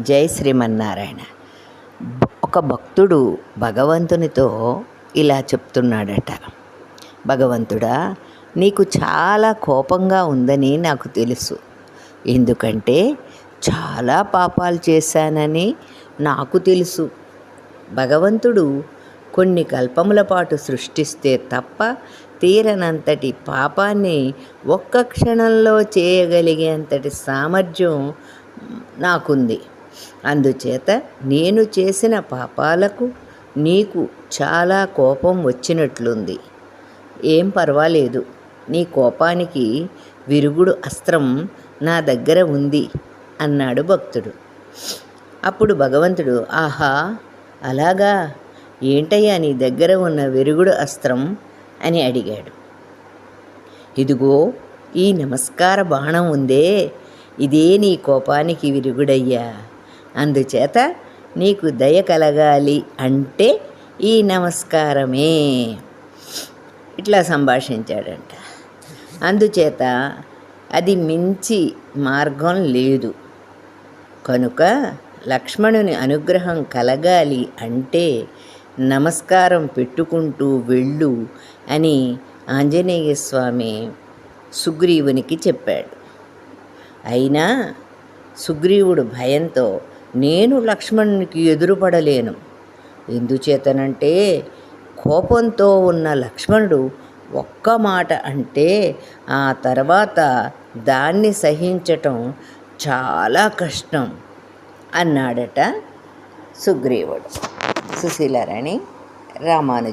జై శ్రీమన్నారాయణ. ఒక భక్తుడు భగవంతునితో ఇలా చెప్తున్నాడట. భగవంతుడా నీకు చాలా కోపంగా ఉందని నాకు తెలుసు. ఎందుకంటే చాలా పాపాలు చేశానని నాకు తెలుసు. భగవంతుడు కొన్ని కల్పముల పాటు సృష్టిస్తే తప్ప తీరనంతటి పాపాన్ని ఒక్క క్షణంలో చేయగలిగేంతటి సామర్థ్యం నాకుంది. అందుచేత నేను చేసిన పాపాలకు నీకు చాలా కోపం వచ్చినట్లుంది. ఏం పర్వాలేదు. నీ కోపానికి విరుగుడు అస్త్రం నా దగ్గర ఉంది అన్నాడు భక్తుడు. అప్పుడు భగవంతుడు ఆహా అలాగా? ఏంటయ్యా నీ దగ్గర ఉన్న విరుగుడు అస్త్రం? అని అడిగాడు. ఇదిగో ఈ నమస్కార బాణం ఉందే. ఇదే నీ కోపానికి విరుగుడయ్యా. అందుచేత నీకు దయ కలగాలి అంటే ఈ నమస్కారమే. ఇట్లా సంభాషించాడంట. అందుచేత అది మించి మార్గం లేదు. కనుక లక్ష్మణుని అనుగ్రహం కలగాలి అంటే నమస్కారం పెట్టుకుంటూ వెళ్ళు అని ఆంజనేయ స్వామి సుగ్రీవునికి చెప్పాడు. అయినా సుగ్రీవుడు భయంతో నేను లక్ష్మణునికి ఎదురుపడలేను. ఎందుచేతనంటే కోపంతో ఉన్న లక్ష్మణుడు ఒక్క మాట అంటే ఆ తర్వాత దాన్ని సహించటం చాలా కష్టం అన్నాడట సుగ్రీవుడు. సుశీలారాణి రామాను